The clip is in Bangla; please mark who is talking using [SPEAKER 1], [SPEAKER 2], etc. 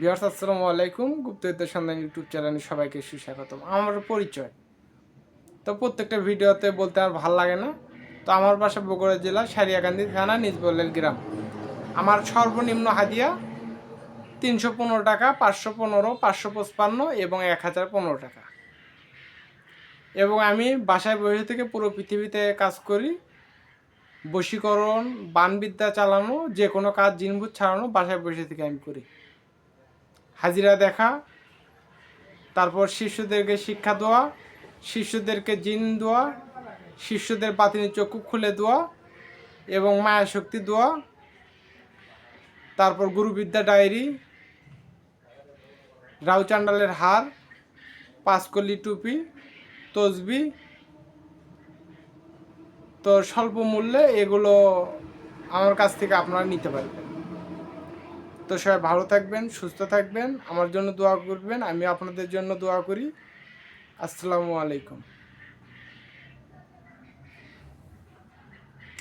[SPEAKER 1] বিহার আসসালামু আলাইকুম। গুপ্তবিদ্যা সন্ধান ইউটিউব চ্যানেলে সবাইকে সুস্বাগতম। আমার পরিচয়। তো প্রত্যেকটা ভিডিওতে বলতে আর ভালো লাগে না। তো আমার বাসা বগুড়া জেলা, সারিয়াকান্দি থানা নিজবল্লের গ্রাম। আমার সর্বনিম্ন হাদিয়া তিনশো পনেরো টাকা, পাঁচশো পনেরো, পাঁচশো পঁচপান্ন এবং এক হাজার পনেরো টাকা। এবং আমি বাসায় বসে থেকে পুরো পৃথিবীতে কাজ করি। বশীকরণ, বানবিদ্যা চালানো যে কোনো কাজ, জিনভূত ছাড়ানো বাসায় বসে থেকে আমি করি। হাজিরা দেখা, তারপর শিষ্যদেরকে শিক্ষা দেওয়া শিষ্যদেরকে জিন দেওয়া শিষ্যদের বাতিনি চক্ষু খুলে দেওয়া এবং মায়া শক্তি দেওয়া, তারপর গুরুবিদ্যা ডায়েরি রাউচান্ডালের হার পাঁচকলি টুপি, তসবি, তো স্বল্প মূল্যে এগুলো আমার কাছ থেকে আপনারা নিতে পারবেন। তো সবাই ভালো থাকবেন, সুস্থ থাকবেন। আমার জন্য দোয়া করবেন আমি আপনাদের জন্য দোয়া করি। আসসালামু আলাইকুম।